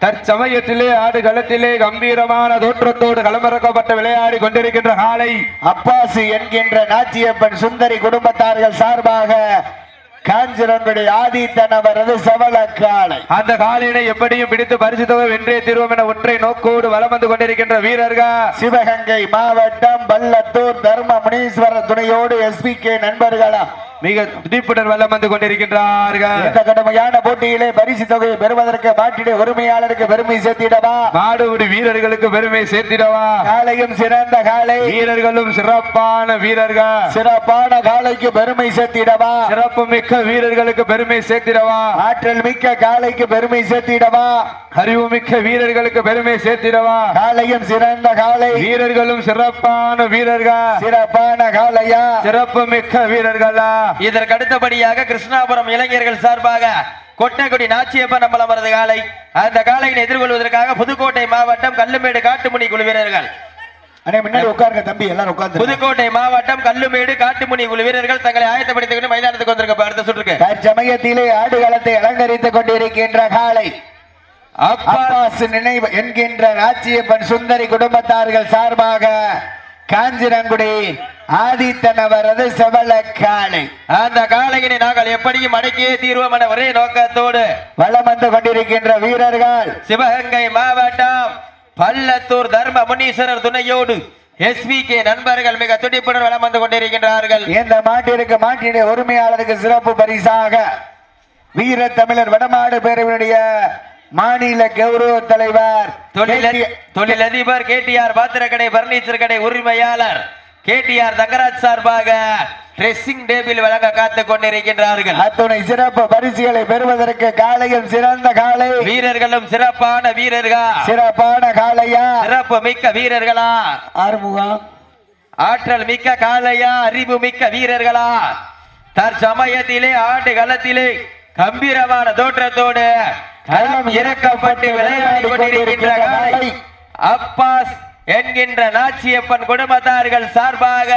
தற்சமயத்திலே ஆடு களத்திலே கம்பீரமான தோற்றத்தோடு களமிறக்கப்பட்ட விளையாடி கொண்டிருக்கின்ற காலை அப்பாசு என்கின்ற நாச்சியப்பன் சுந்தரி குடும்பத்தார்கள் சார்பாக காஞ்சிரங்குடி ஆதித்தன் அவரது சவளக்காலை அந்த காலையினை எப்படியும் பிடித்து பரிசு தொகை வென்றே தீர்வோம் என ஒற்றை நோக்கோடு வலம் வந்து கொண்டிருக்கின்ற வீரர்கள். சிவகங்கை மாவட்டம் பல்லத்தூர் தர்ம முனீஸ்வரர் துணையோடு எஸ்பி கே நண்பர்களா மிக துடிப்புடன் வலம் வந்து கொண்டிருக்கின்றார்கள். இந்த கடுமையான போட்டியிலே பரிசு தொகையை பெறுவதற்கு மாட்டிட உரிமையாளருக்கு பெருமை சேர்த்திடவா? மாடுபிடி வீரர்களுக்கு பெருமை சேர்த்திடவா? காலையும் சிறந்த காலை வீரர்களும் சிறப்பான வீரர்கள். சிறப்பான காலைக்கு பெருமை சேர்த்திடவா? சிறப்பு மிக்க வீரர்களுக்கு பெருமை சேர்த்திடவா? ஆற்றல் மிக்க காலைக்கு பெருமை சேர்த்திடவா? அறிவு மிக்க வீரர்களுக்கு பெருமை சேர்த்திடவா? காலையும் சிறந்த காலை வீரர்களும் சிறப்பான வீரர்கள். சிறப்பான காலையா சிறப்பு மிக்க வீரர்களா? இதற்கு அடுத்தபடியாக கிருஷ்ணாபுரம் இளைஞர்கள் சார்பாக கொட்டைக்குடி நாச்சியப்பன் அம்பலம் வரது காலை அந்த காலையினை எதிர்கொள்வதற்காக புதுக்கோட்டை மாவட்டம் கல்லுமேடு காட்டுமணி குழு வீரர்கள். அண்ணே முன்னாடி உட்காருங்க தம்பி எல்லாரும் உட்கார்ந்து புதுக்கோட்டை மாவட்டம் கல்லுமேடு காட்டுமணி குழு வீரர்கள் தங்களை ஆயத்தப்படுத்திக் கொண்டு மைதானத்துக்கு வந்திருக்க அடுத்த சுற்றுக்கு. தற்சமயத்திலே ஆடுகளத்தை அலங்கரித்துக் கொண்டிருக்கின்ற காலை. அப்பா அப்பாஸ் நினைவு என்கின்ற ராச்சியப்பன் சுந்தரி குடும்பத்தார்கள் சார்பாக காஞ்சிரங்குடி ஆதித்தன் அவரது செவல காளை. அந்த காலையினை நாங்கள் எப்படியும் அடக்கியே தீர்வோம் என ஒரே நோக்கத்தோடு வலம் வந்து கொண்டிருக்கின்ற வீரர்கள். சிவகங்கை மாவட்டம் பள்ளத்தூர் தர்ம முனீஸ்வரர் துணையோடு எஸ்வி கே நண்பர்கள் மிக துடிப்புடன் வலம் வந்து கொண்டிருக்கின்றார்கள். இந்த மாட்டிற்கு மாட்டினுடைய உரிமையாளருக்கு சிறப்பு பரிசாக வீர தமிழர் வடமாடு பேரவையுடைய மாநில கௌரவ தலைவர் தொழில- தொழிலதிபர் கேடிஆர் பாத்திரக்கடை பர்னிச்சர் கடை உரிமையாளர் கேடிஆர் தங்கராஜ் சார்பாக ட்ரெஸ்ஸிங் டேபிள் வழங்க காத்துக் கொண்டிருக்கின்றார்கள். அத்துணை சிறப்பு பரிசுகளை பெறுவதற்கு காலையில் சிறந்த காலை. வீரர்களும் சிறப்பான வீரர்கள்? சிறப்பான காலையா? சிறப்பு மிக்க வீரர்களா? ஆறுமுகம். ஆற்றல் மிக்க காளையா அறிவு மிக்க வீரர்களா? தற்சமயத்திலே ஆண்டு களத்திலே கம்பீரமான தோற்றத்தோடு களம் இறக்கப்பட்டு விளையாடி கொண்டிருக்கின்ற அப்பாஸ் என்கின்ற நாச்சியப்பன் குடும்பத்தார்கள் சார்பாக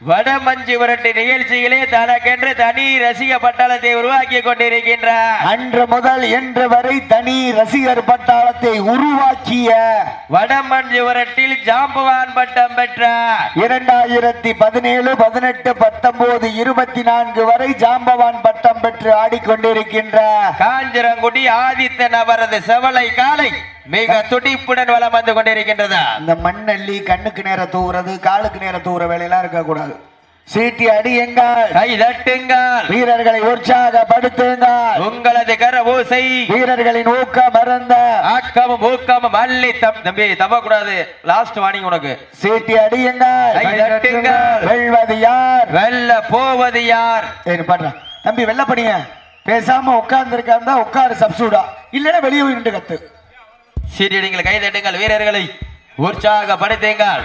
வடமஞ்சு விரட்டு நிகழ்ச்சியிலே தனக்கென்று தனி ரசிக பட்டாளத்தை உருவாக்கி கொண்டிருக்கின்ற அன்று முதல் இன்று வரை தனி ரசிகர் பட்டாளத்தை உருவாக்கிய வடமஞ்சு விரட்டில் ஜாம்பவான் பட்டம் பெற்ற இரண்டாயிரத்தி பதினேழு பதினெட்டு பத்தொன்பது இருபத்தி நான்கு வரை ஜாம்பவான் பட்டம் பெற்று ஆடிக்கொண்டிருக்கின்ற காஞ்சிரங்குடி ஆதித்தன் அவரது செவலை காலை மிக துடிப்புடன் வலம் வந்து கொண்டிருக்கின்றது? இந்த மண்ணள்ளி கண்ணுக்கு நேர தூவுறது காலுக்கு நேர தூவுற வேலையெல்லாம் இருக்கக்கூடாது. சீட்டி அடியுங்கள். கை தட்டுங்கள். வீரர்களை உற்சாகப்படுத்துங்கள். உங்களது கர ஓசை. வீரர்களின் ஊக்க மறந்த ஆக்கமும் ஊக்கமும் அள்ளி தம் தம்பி தப்ப கூடாது லாஸ்ட் வார்னிங் உனக்கு. சீட்டி அடியுங்கள். கை தட்டுங்கள். வெல்வது யார்? வெல்ல போவது யார்? ஏய் பண்றேன் தம்பி வெள்ள படிங்க பேசாம உட்கார்ந்து இருக்காருந்தா உட்காரு சப்சூடா. இல்லைன்னா வெளியே நின்று கத்து. சீரியடிங்கள் கை தட்டுங்கள் வீரர்களை உற்சாகப்படுத்துங்கள்.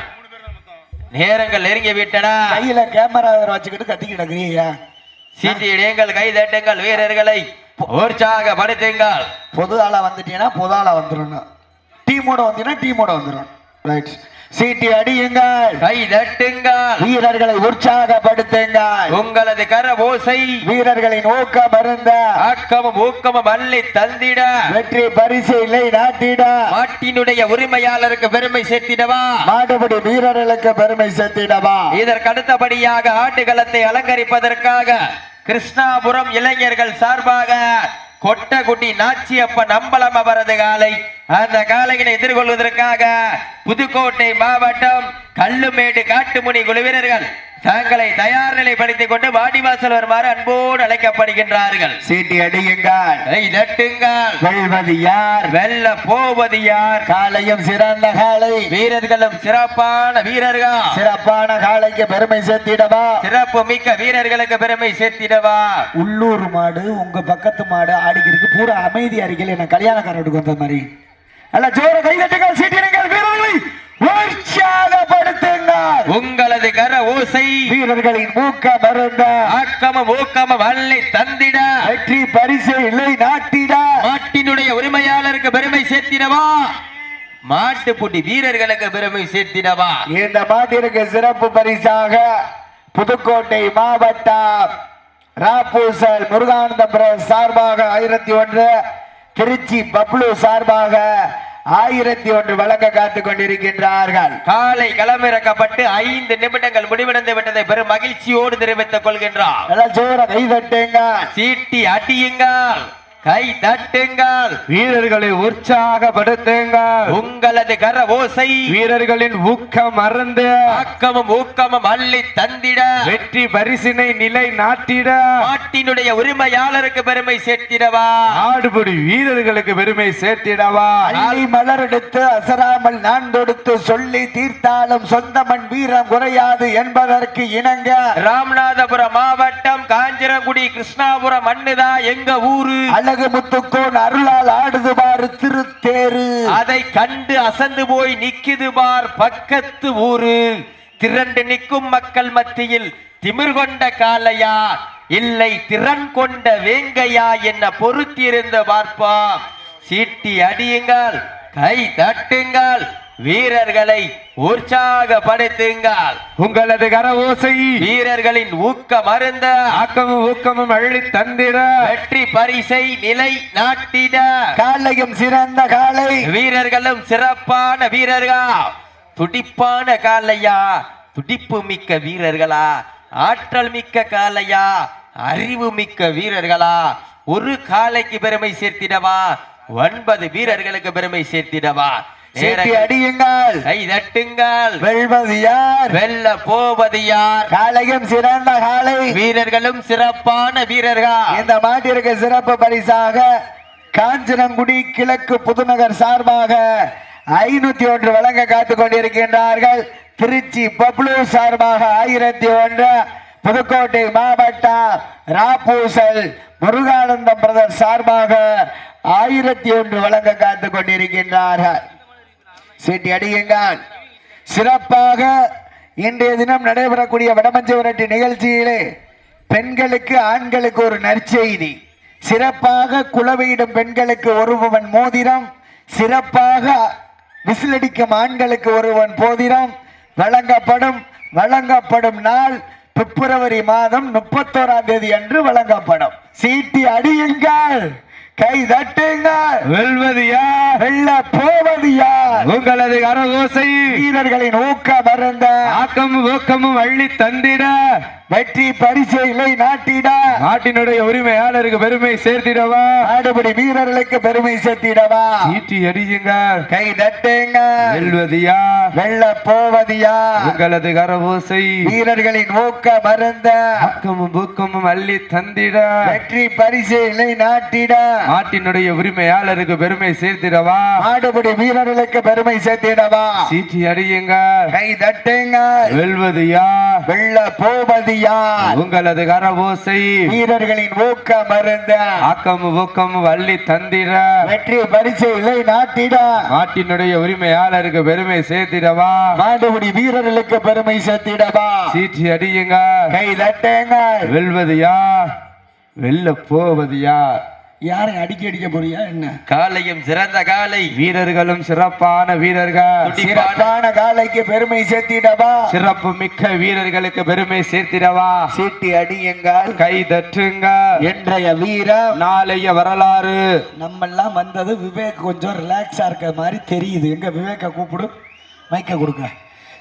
நேரங்கள் நெருங்கி விட்டன கையில கேமரா வச்சுக்கிட்டு கத்திக்கிட்டு இருக்கிறீங்க. சீட்டியடிங்கள் கை தட்டுங்கள் வீரர்களை உற்சாகப்படுத்துங்கள். பொது ஆளா வந்துட்டீங்கன்னா பொது ஆளா வந்துடணும். டீமோட வந்தீங்கன்னா டீமோட வந்துடும் ரைட் சீட்டி அடியுங்கள். கை தட்டுங்கள். வீரர்களை உற்சாகப்படுத்துங்கள். உங்களது கர ஓசை வீரர்களின் ஊக்க மருந்த ஆக்கமும் ஊக்கமும் அள்ளி தந்திட. வெற்றி பரிசு இல்லை நாட்டிட. மாட்டினுடைய உரிமையாளருக்கு பெருமை சேர்த்திடவா? மாடுபிடி வீரர்களுக்கு பெருமை சேர்த்திடவா? இதற்கு அடுத்தபடியாக ஆட்டுகளத்தை அலங்கரிப்பதற்காக கிருஷ்ணாபுரம் இளைஞர்கள் சார்பாக கொட்டகுடி நாச்சியப்பன் அம்பலம் அவரது காலை அந்த காலையினை எதிர்கொள்வதற்காக புதுக்கோட்டை மாவட்டம் கல்லுமேடு காட்டுமுனி குழு வீரர்கள் தங்களை தயார் நிலைப்படுத்திக் கொண்டு வாடிவாசல் வருமாறு அன்போடு அழைக்கப்படுகின்றார்கள். சீட்டி அடியுங்கள். தட்டுங்கள் வெல்வது யார்? வெல்ல போவது யார்? காலையும் சிறந்த காலை வீரர்களும் சிறப்பான வீரர்கள். சிறப்பான காலைக்கு பெருமை சேர்த்திடவா? சிறப்பு மிக்க வீரர்களுக்கு பெருமை சேர்த்திடவா? உள்ளூர் மாடு உங்க பக்கத்து மாடு ஆடிக்கிறதுக்கு பூரா அமைதி அறிக்கையில் என்ன கல்யாணக்காரருக்கு வந்த மாதிரி. அல்ல ஜோர கைதட்டுங்கள் சீட்டிடுங்கள் வீரர்களை உற்சாகப்படுத்துங்கள். உங்களது கர ஓசை வீரர்களின் மூக்க மருந்த ஆக்கம ஊக்கம வல்லை தந்திட. வெற்றி பரிசு இல்லை நாட்டிட. மாட்டினுடைய உரிமையாளருக்கு பெருமை சேர்த்திடவா? மாட்டுப்புட்டி வீரர்களுக்கு பெருமை சேர்த்திடவா? இந்த மாட்டிற்கு சிறப்பு பரிசாக புதுக்கோட்டை மாவட்டம் ராப்பூசல் முருகானந்தபுரம் சார்பாக ஆயிரத்தி ஒன்று திருச்சி பப்ளு சார்பாக ஆயிரத்தி ஒன்று வழங்க காத்துக் கொண்டிருக்கின்றார்கள் காலை களமிறக்கப்பட்டு ஐந்து நிமிடங்கள் முடிவடைந்து விட்டதை பெரும் மகிழ்ச்சியோடு தெரிவித்துக் கொள்கின்றார். சீட்டி அடியுங்கள். கை தட்டுங்கள். வீரர்களை உற்சாகப்படுத்துங்கள். உங்களது கர ஓசை. வீரர்களின் ஊக்கம் மறந்து ஆக்கமும் ஊக்கமும் அள்ளி தந்திட. வெற்றி பரிசினை நிலை நாட்டிட. நாட்டினுடைய உரிமையாளருக்கு பெருமை சேர்த்திடவா. ஆடுபடி வீரர்களுக்கு பெருமை சேர்த்திடவா. அள்ளி மலரெடுத்து அசராமல் நான் தொடுத்து சொல்லி தீர்த்தாலும் சொந்த மண் வீரம் குறையாது என்பதற்கு இணங்க. ராமநாதபுரம் மாவட்டம் காஞ்சிரங்குடி கிருஷ்ணாபுரம் மண்ணுதா எங்க ஊரு? அழகு முத்துக்கோன் அருளால் ஆடுது பாரு திருத்தேரு. அதை கண்டு அசந்து போய் நிக்குது பார் பக்கத்து ஊரு. திரண்டு நிற்கும் மக்கள் மத்தியில் திமிர் கொண்ட காளையா? இல்லை திறன் கொண்ட வேங்கையா என்ன பொறுத்திருந்த பார்ப்போம். சீட்டி அடியுங்கள் கை தட்டுங்கள். வீரர்களை உற்சாகப்படுத்துங்கள். உங்களது கர ஓசை வீரர்களின் ஊக்க மருந்த ஆக்கமும் ஊக்கமும் அள்ளி தந்திட. வெற்றி பரிசை நிலை நாட்டிட. காலையும் சிறந்த காலை. வீரர்களும் சிறப்பான வீரர்கள்? துடிப்பான காலையா? துடிப்பு மிக்க வீரர்களா? ஆற்றல் மிக்க காலையா? அறிவு மிக்க வீரர்களா? ஒரு காலைக்கு பெருமை சேர்த்திடவா? ஒன்பது வீரர்களுக்கு பெருமை சேர்த்திடவா? சீட்டி அடியுங்கள். கை தட்டுங்கள். வெல்வது யார்? வெல்ல போவது யார்? காலையும் சிறந்த காலை வீரர்களும் சிறப்பான வீரர்கள். இந்த மாட்டிற்கு சிறப்பு பரிசாக காஞ்சனங்குடி கிழக்கு புதுநகர் சார்பாக ஐநூத்தி ஒன்று வழங்க காத்துக் கொண்டிருக்கின்றார்கள். திருச்சி பப்ளு சார்பாக ஆயிரத்தி ஒன்று. புதுக்கோட்டை மாவட்டம் ராப்பூசல் முருகானந்தம் பிரதர் சார்பாக ஆயிரத்தி ஒன்று வழங்க காத்துக் கொண்டிருக்கின்றார்கள். சீட்டி அடியுங்கள். சிறப்பாக இன்றைய தினம் நடைபெறக்கூடிய வடமஞ்சு விரட்டு நிகழ்ச்சியிலே பெண்களுக்கு ஆண்களுக்கு ஒரு நற்செய்தி. சிறப்பாக குளவையிடும் பெண்களுக்கு ஒருவன் மோதிரம். சிறப்பாக விசிலடிக்கும் ஆண்களுக்கு ஒருவன் போதிரம். வழங்கப்படும் வழங்கப்படும் நாள் பிப்ரவரி மாதம் முப்பத்தோராம் தேதி அன்று வழங்கப்படும். சீட்டி அடியுங்கள். கை தட்டுங்கள். வெல்வது யார்? வெல்ல போவது யார்? உங்களது கர ஓசை வீரர்களின் ஊக்க மருந்த ஆக்கமும் ஊக்கமும் அள்ளி தந்திட. வெற்றி பரிசை இலை நாட்டிட. நாட்டினுடைய உரிமையாளருக்கு பெருமை சேர்த்திடவா? ஆடுபடி வீரர்களுக்கு பெருமை சேர்த்திடவா? ஈட்டி அடியுங்கள் கை தட்டுங்க. வெல்வது யார்? வெல்ல போவது யார்? உங்களது கர ஓசை வீரர்களின் ஊக்க மருந்த. ஆக்கமும் ஊக்கமும் அள்ளி தந்திட. வெற்றி பரிசை இலை நாட்டிட. நாட்டினுடைய உரிமையாளருக்கு பெருமை சேர்த்திடவா? ஆடுபடி வீரர்களுக்கு பெருமை சேர்த்திடவா? சீட்டி அடியுங்கள் கை தட்டுங்க. வெல்வது யார் வெல்ல போவது யார் உங்களது கர ஓசை வீரர்களின் ஊக்க மருந்த ஆக்கமும் ஊக்கமும் அள்ளி தந்திட. வெற்றி பரிசை இலை நாட்டிட. நாட்டினுடைய உரிமையாளருக்கு பெருமை சேர்த்திடவா? மாடுபிடி வீரர்களுக்கு பெருமை சேர்த்திடவா? சீட்டி அடியுங்க கை தட்டுங்க வெல்வது யார்? வெல்ல போவது யார்? யாரை அடிக்க அடிக்க போறியா என்ன? காலையும் சிறந்த காலை. வீரர்களும் சிறப்பான வீரர்கள். சிறப்பான காலைக்கு பெருமை சேர்த்திடவா? சிறப்பு மிக்க வீரர்களுக்கு பெருமை சேர்த்திடவா? சீட்டி அடியுங்கள். கை கை தட்டுங்க இன்றைய வீரம். நாளைய வரலாறு. நம்ம எல்லாம் வந்தது விவேக் கொஞ்சம் ரிலாக்ஸா இருக்க மாதிரி தெரியுது. எங்க விவேக்க கூப்பிடு. மைக்க கொடுக்க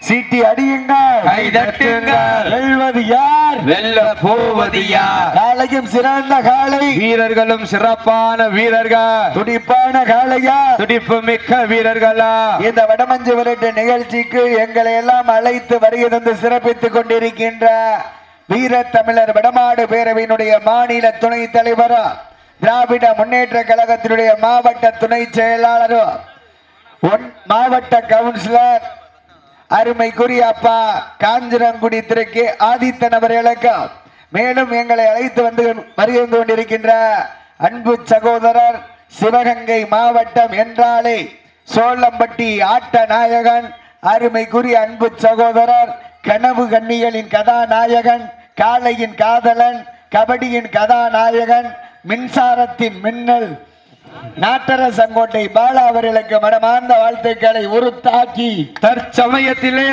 சீட்டி அடியுங்கள். கை தட்டுங்கள். வெல்வது யார்? வெல்ல போவது யார்? காலையும் சிறந்த காலை வீரர்களும் சிறப்பான வீரர்கள். துடிப்பான காளையா? துடிப்பு மிக்க வீரர்களா? இந்த வடமஞ்சு விரட்டு நிகழ்ச்சிக்கு எங்களை எல்லாம் அழைத்து வருகை தந்து சிறப்பித்துக் கொண்டிருக்கின்ற வீர தமிழர் வடமாடு பேரவையினுடைய மாநில துணைத் தலைவரும் திராவிட முன்னேற்ற கழகத்தினுடைய மாவட்ட துணை செயலாளரும் மாவட்ட கவுன்சிலர் அருமைக்குரிய அப்பா காஞ்சிரங்குடி திருக்கு ஆதித்தன் இழக்கம் மேலும் எங்களை அழைத்து வந்து வருகை கொண்டிருக்கின்ற அன்பு சகோதரர் சிவகங்கை மாவட்டம் என்றாலே சோளம்பட்டி ஆட்ட நாயகன் அருமைக்குரிய அன்பு சகோதரர் கனவு கன்னிகளின் கதாநாயகன் காளையின் காதலன் கபடியின் கதாநாயகன் மின்சாரத்தின் மின்னல் நாட்டர செங்கோட்டை பாலா அவர்களுக்கு மனமார்ந்த வாழ்த்துக்களை உருத்தாக்கி தற்சமயத்திலே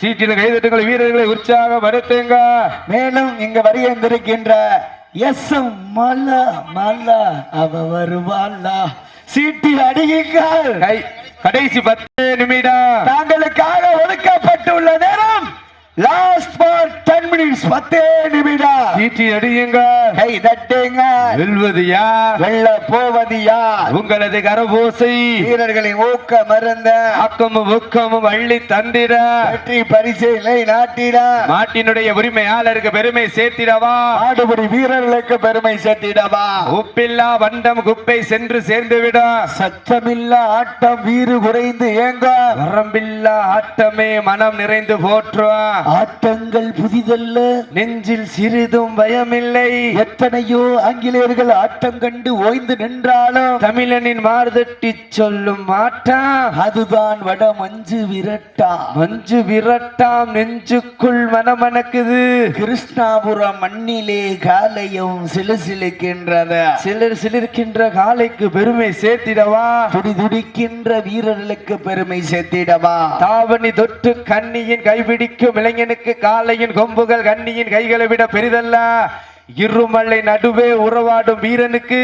சீட்டின கைதட்டுங்கள் வீரர்களை உற்சாகப்படுத்துங்க மேலும் இங்க வருகின்றிருக்கின்ற எஸ் மல்லா மல்லா அவ வருவாளா? சீட்டி அடியுங்கள். கடைசி பத்து நிமிடம். தாங்களுக்காக ஒதுக்கப்பட்டுள்ள நேரம். லாஸ்ட் ஃபார் டென் மினிட்ஸ் பத்தே நிமிடம். சீட்டி அடியுங்க கை தட்டுங்க வெல்வது யார்? வெள்ள போவது யார்? உங்களது கரபோசை. வீரர்களின் ஊக்க மருந்த ஆக்கமும் ஊக்கமும் அள்ளி தந்திட. வெற்றி பரிசை நாட்டிட. நாட்டினுடைய உரிமையாளருக்கு பெருமை சேர்த்திடவா? ஆடுபடி வீரர்களுக்கு பெருமை சேர்த்திடவா? உப்பில்லா வண்டம் குப்பை சென்று சேர்ந்துவிட. சத்தமில்லா ஆட்டம் வீறு குறைந்து ஏங்க வரம்பில்லா ஆட்டமே மனம் நிறைந்து போற்றுவான் ஆட்டங்கள் புதிதல்ல. நெஞ்சில் சிறிதும் பயமில்லை. எத்தனையோ ஆங்கிலேயர்கள் ஆட்டம் கண்டு ஓய்ந்து நின்றாலும் தமிழனின் மார்தட்டி சொல்லும் மாட்டான் அதுதான் வட மஞ்சு விரட்டா மஞ்சு விரட்டாம் நெஞ்சுக்குள் மனமணக்குது. கிருஷ்ணாபுரம் மண்ணிலே காலையும் சிலுசிலுக்கின்றது சிலர் சிலிர்க்கின்ற காலைக்கு பெருமை சேர்த்திடவா? துடி துடிக்கின்ற வீரர்களுக்கு பெருமை சேர்த்திடவா? தாவணி தொட்டு கண்ணியின் கைபிடிக்கும் இளைஞனுக்கு காலையின் கொம்புகள் கண்ணியின் கைகளை விட பெரிதல்ல. இருமலை நடுவே உறவாடும் வீரனுக்கு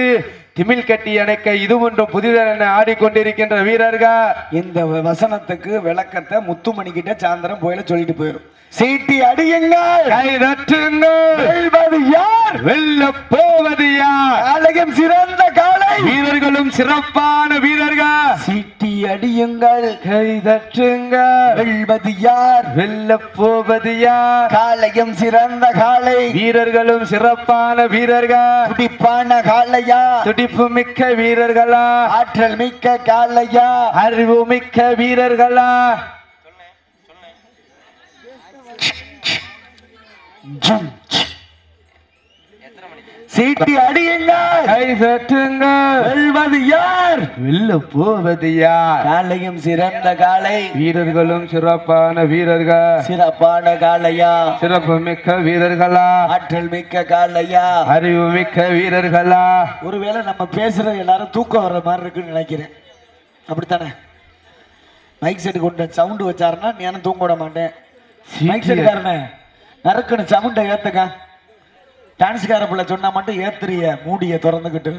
திமில் கட்டி அணைக்க இது ஒன்றும் புதிதென ஆடிக்கொண்டிருக்கின்ற வீரர்கள். இந்த வசனத்துக்கு விளக்கத்தை முத்துமணி கிட்ட சாயந்தரம் போயில சொல்லிட்டு போயிரும். சீட்டி அடியுங்கள். கை தட்டுங்கள். வெல்வது யார்? வெல்ல போவது யார்? காலையும் சிறந்த காலை. வீரர்களும் சிறப்பான வீரர்கள். சீட்டி அடியுங்கள். கை தட்டுங்கள். வெல்வது யார்? வெல்ல போவது யார்? காலையும் சிறந்த காலை. வீரர்களும் சிறப்பான வீரர்கள். துடிப்பான காலையா? துடிப்பு மிக்க வீரர்களா. ஆற்றல் மிக்க காலையா அறிவு மிக்க வீரர்களா ஜும். சீட்டி அடியுங்கள். கை தட்டுங்கள் வெல்வது யார்? வெல்ல போவது யார்? காலையும் சிறந்த காலை. வீரர்களும் சிறப்பான வீரர்கள். சிறப்பான காலையா சிறப்பு மிக்க வீரர்களா? ஆற்றல் மிக்க காலையா அறிவு மிக்க வீரர்களா? ஒருவேளை நம்ம பேசுறது எல்லாரும் தூக்கம் வர்ற மாதிரி இருக்குன்னு நினைக்கிறேன். அப்படித்தானே? மைக் செட் கொண்டு சவுண்டு வச்சாருன்னா நானும் தூங்க விட மாட்டேன். மைக் செட்டுக்காரனே நறுக்குன்னு சவுண்டை ஏத்துக்க. டான்ஸ்கார பிள்ளை சொன்னா மட்டும் ஏத்துறிய மூடிய திறந்துக்கிட்டு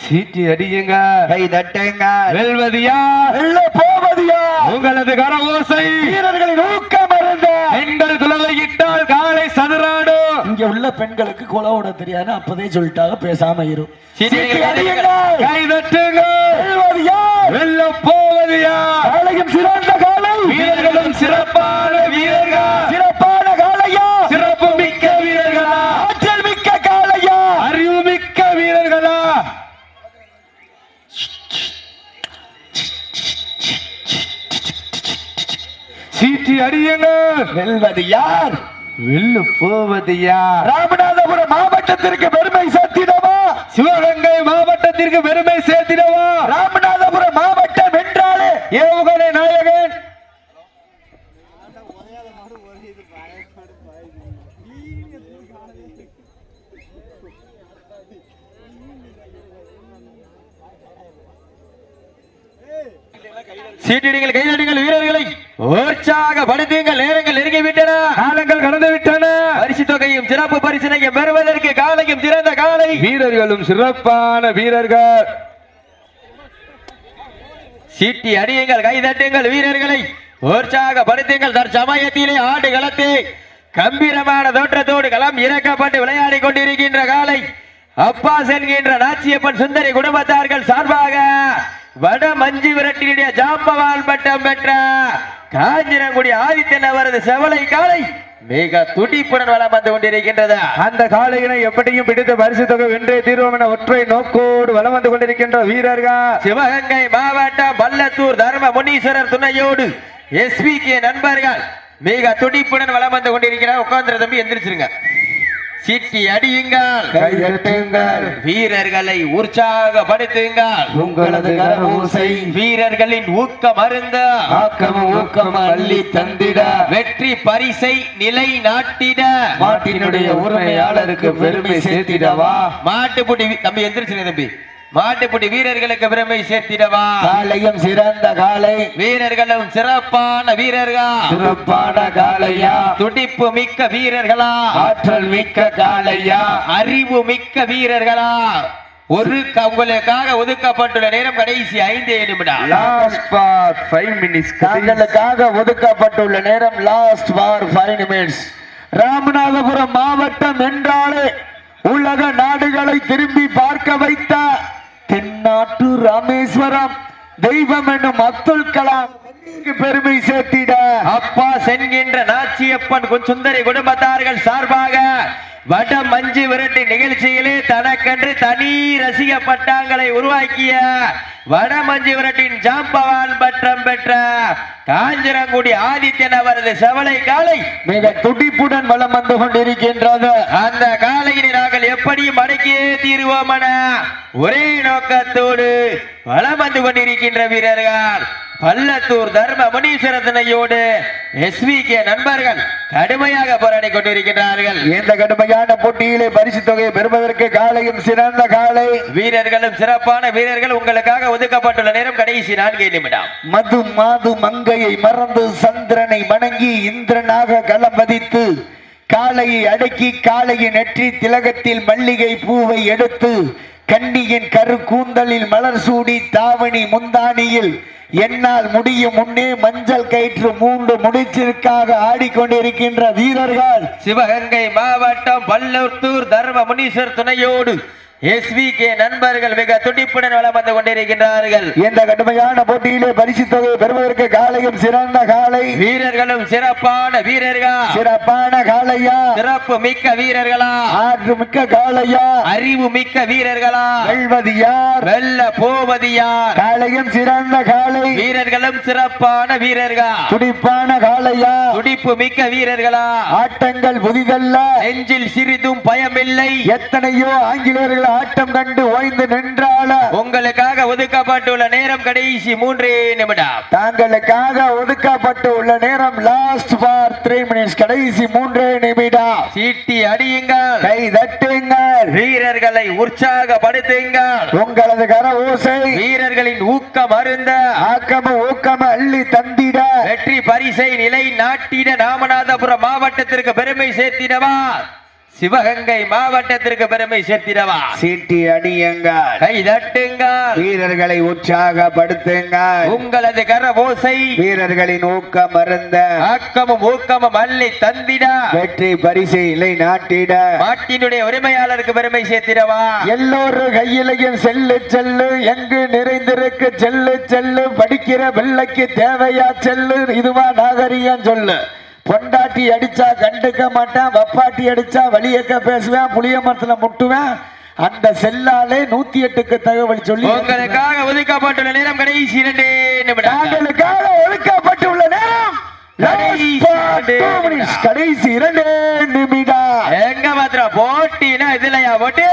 சீட்டி அடியுங்க. கை தட்டுங்க. வெல்வது யார் வெல்ல போவது யார்? உங்களது கரவோசை வீரர்களின் ஊக்கம் மருந்த பெண்கள் குலவையிட்டால் காலை சதுராடும் இங்க உள்ள பெண்களுக்கு குலவோட தெரியாது அப்பதே சொல்லிட்டாங்க பேசாம இரு. சீட்டி. அடியுங்கள். கை தட்டுங்க. வெல்வது யார்? வெல்ல போவது யார் காலையும் சிறந்த காலை. வீரர்களும் சிறப்பான வெல்வது யார்? வெல்ல போவது யார்? ராமநாதபுரம் மாவட்டத்திற்கு பெருமை சேர்த்திடவா? சிவகங்கை மாவட்டத்திற்கு பெருமை சேர்த்திடவா? ராமநாதபுரம் மாவட்டம் என்றாலே ஏவுகணை நாயகன். சீட்டிடுங்கள் கைதட்டுங்கள் வீரர்களை. உற்சாகப்படுத்துங்கள் நேரங்கள் நெருங்கி விட்டன காலங்கள் கடந்து விட்டன பரிசு தொகையும் சிறப்பு பரிசினையும் பெறுவதற்கு காலையும் சிறந்த காலை. வீரர்களும் சிறப்பான வீரர்கள். சீட்டி அடியுங்கள் கைதட்டுங்கள் வீரர்களை. உற்சாகப்படுத்துங்கள் தற்சமயத்திலே ஆடு களத்தை கம்பீரமான தோற்றத்தோடு களம் இறக்கப்பட்டு விளையாடி கொண்டிருக்கின்ற காலை. அப்பாஸ் என்கின்ற நாச்சியப்பன் சுந்தரி குடும்பத்தார்கள் சார்பாக வட மஞ்சு விரட்டினுடைய ஜாம்பவான் பட்டம் பெற்ற காஞ்சிரங்குடி ஆதித்தன் அவரது செவலை காலை மிக துடிப்புடன் வளம் வந்து கொண்டிருக்கின்றது. அந்த காளையினை எப்படியும் பிடித்து பரிசு தொகை வென்றே தீர்வோம் என ஒற்றை நோக்கோடு வலம் வந்து கொண்டிருக்கின்ற வீரர்கள். சிவகங்கை மாவட்டம் பல்லத்தூர் தர்ம முனீஸ்வரர் துணையோடு எஸ்பிகே நண்பர்கள் மிக துடிப்புடன் வலம் வந்து கொண்டிருக்கிறார். உட்கார்ந்து தம்பி எந்திரிச்சிருங்க. சீட்டி அடியுங்கள். கையெட்டுங்கள். வீரர்களை உற்சாகப்படுத்துங்கள். உங்களது கரபூசை வீரர்களின் ஊக்கம் அருந்த ஆக்கமும் ஊக்கம் அள்ளி தந்திட. வெற்றி பரிசை நிலை நாட்டிட மாட்டினுடைய உரிமையாளருக்கு பெருமை சேர்த்திடவா? மாட்டுப்புட்டி வி- தம்பி எந்திரிச்சிருங்க தம்பி. மாட்டுப்பிடி வீரர்களுக்கு பெருமை சேர்த்திடவா? காலையும் சிறந்த காலை வீரர்களும் சிறப்பான வீரர்கள்? சிறப்பான காளையா? துடிப்பு மிக்க வீரர்களா? ஆற்றல் மிக்க காளையா? அறிவு மிக்க வீரர்களா? ஒரு உங்களுக்காக ஒதுக்கப்பட்டுள்ள நேரம் கடைசி ஐந்து நிமிடம். லாஸ்ட் ஃபார் ஃபைவ் மினிட்ஸ் தாங்களுக்காக ஒதுக்கப்பட்டுள்ள நேரம் last for five minutes Ramanathapuram மாவட்டம் என்றாலே உலக நாடுகளை திரும்பி பார்க்க வைத்த தென்னாட்டு ராமேஸ்வரம். தெய்வம் என்னும் அப்துல் கலாம் பெருமை சேர்த்திட. அப்பா சென்கின்ற நாச்சியப்பன் கு- சுந்தரி குடும்பத்தார்கள் சார்பாக வட மஞ்சு விரட்டு நிகழ்ச்சியிலே தனக்கென்று தனி ரசிக பட்டாங்களை உருவாக்கிய வட மஞ்சு விரட்டின் ஜாம்பவான் பட்டம் பெற்ற காஞ்சிரங்குடி ஆதித்யன் அவரது செவலை காலை மிக துடிப்புடன் வலம் வந்து கொண்டிருக்கின்றது. அந்த காலையினை நாங்கள் எப்படியும் அடக்கியே தீருவோம் என ஒரே நோக்கத்தோடு வலம் வந்து கொண்டிருக்கின்ற வீரர்கள் பள்ளத்தூர் தர்ம முனீஸ்வரத்தினையோடு எஸ்வி கே நண்பர்கள் கடுமையாக போராடி கொண்டிருக்கின்றார்கள். இந்த கடுமையான போட்டியிலே பரிசு தொகையை பெறுவதற்கு காலையும் சிறந்த காலை. வீரர்களும் சிறப்பான வீரர்கள் உங்களுக்காக ஒதுக்கப்பட்டுள்ள நேரம் கடைசி நான்கு நிமிடம். மது மாது மங்கையை மறந்து சந்திரனை வணங்கி இந்திரனாக களம் பதித்து காளையை அடக்கி காளையின் நெற்றி திலகத்தில் மல்லிகை பூவை எடுத்து கன்னியின் கரு கூந்தலில் மலர் சூடி தாவணி முந்தானியில் என்னால் முடியும் முன்னே மஞ்சள் கயிற்று மூன்று முடிச்சிற்காக ஆடிக்கொண்டிருக்கின்ற வீரர்கள் சிவகங்கை மாவட்டம் பல்லத்தூர் தர்ம முனீஸ்வர் துணையோடு எஸ்வி கே நண்பர்கள் மிக துடிப்புடன் வலம் வந்து கொண்டிருக்கின்றார்கள். இந்த கடுமையான போட்டியிலே பரிசு தொகையை பெறுவதற்கு காளையும் சிறந்த காளை வீரர்களும் சிறப்பான வீரர்கள்? சிறப்பான காளையா சிறப்பு மிக்க வீரர்களா? ஆற்று மிக்க காளையா அறிவு மிக்க வீரர்களா? வெல்வது யார் வெல்ல போவது யார் காளையும் சிறந்த காளை வீரர்களும் சிறப்பான வீரர்கள்? துடிப்பான காளையா துடிப்பு மிக்க வீரர்களா? ஆட்டங்கள் புதிதல்ல. நெஞ்சில் சிறிதும் பயமில்லை. எத்தனையோ ஆங்கிலேயர்கள் ஆட்டம் கண்டு ஓய்ந்து நின்றால உங்களுக்காக ஒதுக்கப்பட்டுள்ள நேரம் கடைசி மூன்றே நிமிடம். தாங்களுக்காக ஒதுக்கப்பட்டு உள்ள நேரம் லாஸ்ட் ஃபார் த்ரீ மினிட்ஸ் கடைசி மூன்றே நிமிடம். சீட்டி அடியுங்கள். கை தட்டுங்கள். வீரர்களை உற்சாகப்படுத்துங்கள். உங்களது கர ஓசை. வீரர்களின் ஊக்கம் அருந்த. ஆக்கம ஊக்கம அள்ளி தந்திட. வெற்றி பரிசை நிலை நாட்டிட. ராமநாதபுரம் மாவட்டத்திற்கு பெருமை சேர்த்திடவா சிவகங்கை மாவட்டத்திற்கு பெருமை சேர்த்திடவா? சீட்டி அடியுங்கள் கை தட்டுங்கள். வீரர்களை உற்சாகப்படுத்துங்கள். உங்களது கர ஓசை வீரர்களின் ஊக்கம் மருந்த ஆக்கமும் ஊக்கமும் அள்ளி தந்திட. வெற்றி பரிசை இலை நாட்டிட மாட்டினுடைய உரிமையாளருக்கு பெருமை சேர்த்திடவா? எல்லோரும் கையிலையும் செல்லு செல்லு. எங்கு நிறைந்திருக்கு செல்லு செல்லு. படிக்கிற பிள்ளைக்கு தேவையா செல்லு. இதுவா நாகரிகம் சொல்லு. பொண்டாட்டி அடிச்சா கண்டுக்க மாட்டான் வப்பாட்டி அடிச்சா வழியக்க பேசுவேன் புளிய மரத்துல முட்டுவேன். அந்த செல்லாலே நூத்தி எட்டுக்கு தகவல் சொல்லி உங்களுக்காக ஒதுக்கப்பட்டுள்ள நேரம் கடைசி இரண்டே நிமிடம் தாங்களுக்காக ஒதுக்கப்பட்டுள்ள நேரம். கடைசி இரண்டு நிமிடம். எங்க மாத்திரம்? போட்டினா இதுலயா போட்டு?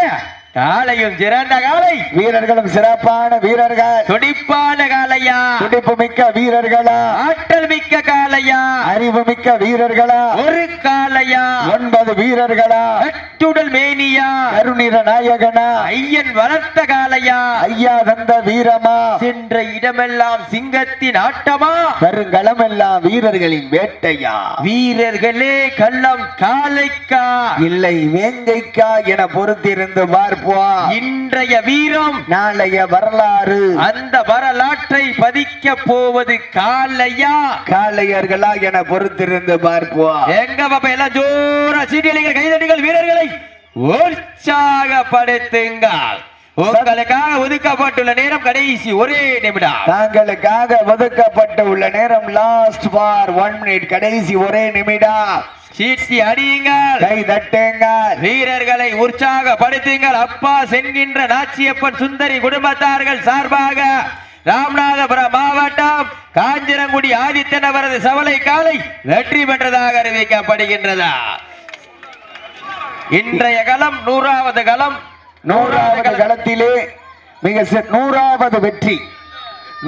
காலையும் சிறந்த காலை வீரர்களும் சிறப்பான வீரர்கள். துடிப்பான காலையா துடிப்பு மிக்க வீரர்களா. ஆற்றல் மிக்க காலையா அறிவு மிக்க வீரர்களா. ஒரு காலையா ஒன்பது வீரர்களா. கட்டுடல் மேனியா. கருணிர நாயகனா. ஐயன் வளர்த்த காலையா ஐயா தந்த வீரமா. சென்ற இடமெல்லாம் சிங்கத்தின் ஆட்டமா. வருங்களம் எல்லாம் வீரர்களின் வேட்டையா. வீரர்களே கள்ளம் காலைக்கா இல்லை வேங்கைக்கா என பொறுத்திருந்து பார்ப்போம் இன்றைய வீரம் நாளைய வரலாறு. அந்த வரலாற்றை பதிக்க போவது காலையா? காளையர்களா என பொறுத்திருந்து பார்ப்போம். எங்க பாப்பா எல்லாம் ஜோரா சீட்டியலிங்கள் கைதடிகள் வீரர்களை? உற்சாகப்படுத்துங்கள். உங்களுக்காக ஒதுக்கப்பட்டுள்ள நேரம் கடைசி ஒரே நிமிடம். தாங்களுக்காக ஒதுக்கப்பட்டு உள்ள நேரம் லாஸ்ட் ஃபார் ஒன் மினிட் கடைசி ஒரே நிமிடம். சீட்டி அடியுங்கள். கை தட்டுங்கள். வீரர்களை உற்சாகப்படுத்துங்கள். அப்பா சென்கின்ற நாச்சியப்பன் சுந்தரி குடும்பத்தார்கள் சார்பாக ராமநாதபுரம் மாவட்டம் காஞ்சிரங்குடி ஆதித்தன் அவரது சவலை காலை வெற்றி பெற்றதாக அறிவிக்கப்படுகின்றதா. இன்றைய களம் நூறாவது களம். நூறாவது களத்திலே மிக நூறாவது வெற்றி.